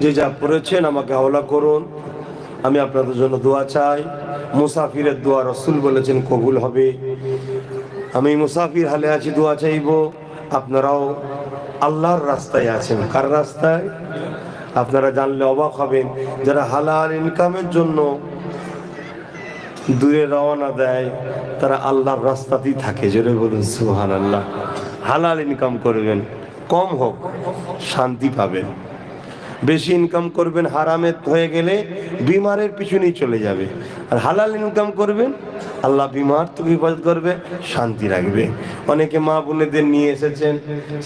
যে যা পড়েছেন আমাকে হাওলা করুন। আমি আপনাদের জন্য দোয়া চাই। মুসাফিরের দোয়া রসুল বলেছেন কবুল হবে। আমি মুসাফির হালে আছি, দোয়া চাইব। আপনারাও আল্লাহর রাস্তায় আছেন। কার রাস্তায়? আপনারা জানলে অবাক হবেন, যারা হালাল ইনকামের জন্য দূরে রওনা দেয়, তারা আল্লাহর রাস্তাতেই থাকে। জোরে বলুন সুহান আল্লাহ হালাল ইনকাম করবেন, কম হোক, শান্তি পাবেন। বেশি ইনকাম করবেন হারামের হয়ে গেলে বিমারের পিছনেই চলে যাবে। আর হালাল ইনকাম করবেন, আল্লাহ বিমার তো বিপদ করবে, শান্তি রাখবে। অনেকে মা বোনেদের নিয়ে এসেছেন,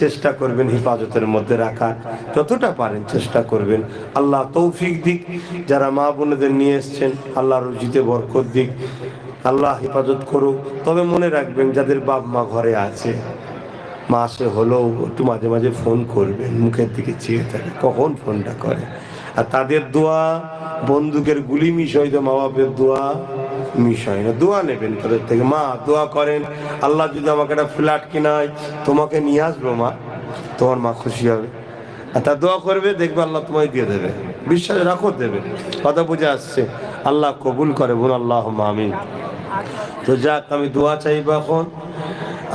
চেষ্টা করবেন হেফাজতের মধ্যে রাখার। যতটা পারেন চেষ্টা করবেন। আল্লাহ তৌফিক দিক, যারা মা বোনেদের নিয়ে এসছেন আল্লাহ রুজিতে বরকত দিক, আল্লাহ হেফাজত করুক। তবে মনে রাখবেন, যাদের বাপ মা ঘরে আছে মাসে হলেও একটু মাঝে মাঝে ফোন করবেন মুখের দিকে চেয়ে থাকে, কখন ফোনটা করে? আর তাদের দোয়া বন্দুকের গুলি মিস হয়তো মা বাপের দোয়া মিস হয় না, দোয়া নেবেন তাদের থেকে। মা, দোয়া করেন, আল্লাহ যদি আমাকে একটা ফ্ল্যাট কিনায়, তোমাকে নিয়ে আসব মা, তোমার মা খুশি হবে। আর তা দোয়া করবে, দেখবে আল্লাহ তোমায় দিয়ে দেবে, বিশ্বাস রাখো দেবে। কথা বুঝে আসছে, আল্লাহ কবুল করে বোন আল্লাহ আমিন। তো যাক, আমি দোয়া চাইব এখন।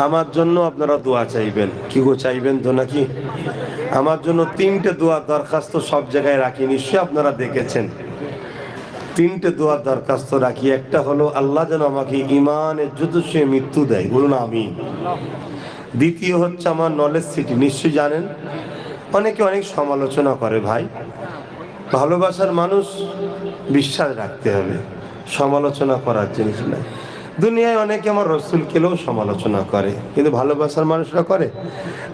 আমার জন্য আপনারা দোয়া চাইবেন। কি গো চাইবেন তো নাকি? আমার জন্য তিনটে দোয়া দরখাস্ত সব জায়গায় রাখি, নিশ্চয়ই আপনারা দেখেছেন। তিনটে দোয়া দরখাস্ত রাখি, একটা হলো আল্লাহ যেন আমাকে ইমানের সে মৃত্যু দেয়, বলুন আমি দ্বিতীয় হচ্ছে আমার নলেজ সিটি নিশ্চয়ই জানেন। অনেকে অনেক সমালোচনা করে ভাই। ভালোবাসার মানুষ বিশ্বাস রাখতে হবে, সমালোচনা করার জিনিস নয়। দুনিয়ায় অনেকে আমার রসুলকেও সমালোচনা করে, কিন্তু ভালোবাসার মানুষরা করে।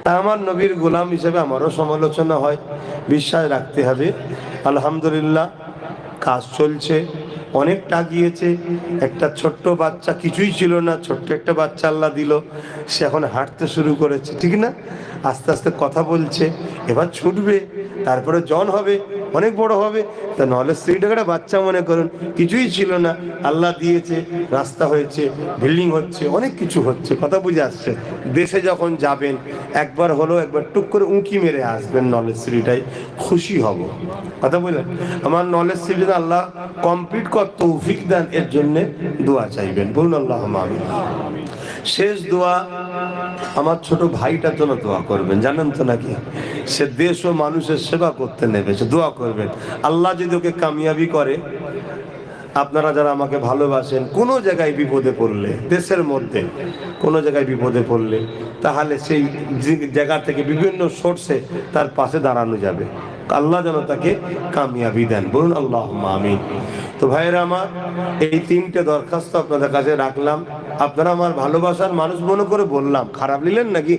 তা আমার নবীর গোলাম হিসেবে আমারও সমালোচনা হয়। বিশ্বাস রাখতে হবে, আলহামদুলিল্লাহ কাজ চলছে অনেকটা গিয়েছে একটা ছোট্ট বাচ্চা কিছুই ছিল না, ছোট্ট একটা বাচ্চা আল্লাহ দিল, সে এখন হাঁটতে শুরু করেছে, ঠিক না? আস্তে আস্তে কথা বলছে, এবার ছুটবে, তারপরে জন হবে। অনেক বড় হবে। তা নলেজ সিটিটাকে একটা বাচ্চা মনে করুন। কিছুই ছিল না। আল্লাহ দিয়েছে, রাস্তা হয়েছে, বিল্ডিং হচ্ছে, অনেক কিছু হচ্ছে। কথা বুঝে আসছে? দেশে যখন যাবেন, একবার হলো একবার টুক করে উঁকি মেরে আসবেন নলেজ সিটিটাই খুশি হব। কথা বললেন আমার নলেজ সিটি আল্লাহ কমপ্লিট কর, তৌফিক দেন। এর জন্যে দোয়া চাইবেন। বলুন আল্লাহ আমিন। শেষ দোয়া আমার ছোট ভাইটার জন্য দোয়া করবেন, জানেন তো নাকি? সে দেশ ও মানুষের সেবা করতে নেমেছে দোয়া করবেন। আল্লাহ যদি ওকে কামিয়াবি করে, আপনারা যারা আমাকে ভালোবাসেন, কোনো জায়গায় বিপদে পড়লে, দেশের মধ্যে কোনো জায়গায় বিপদে পড়লে, তাহলে সেই জায়গা থেকে বিভিন্ন সোর্সে তার পাশে দাঁড়ানো যাবে। আল্লাহ যেন তাকে কামিয়াবি দেন। বলুন আল্লাহ আমি তো ভাইয়েরা আমার, এই তিনটে দরখাস্ত আপনাদের কাছে রাখলাম। আপনারা আমার ভালোবাসার মানুষ মনে করে বললাম, খারাপ নিলেন নাকি?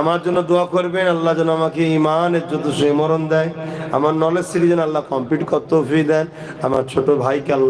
আমার জন্য দোয়া করবেন, আল্লাহ যেন আমাকে ইমানের যত সে মরণ দেয়। আমার নলেজ সিরিজ আল্লাহ কমপ্লিট করতে দেন। আমার ছোট ভাইকে আল্লাহ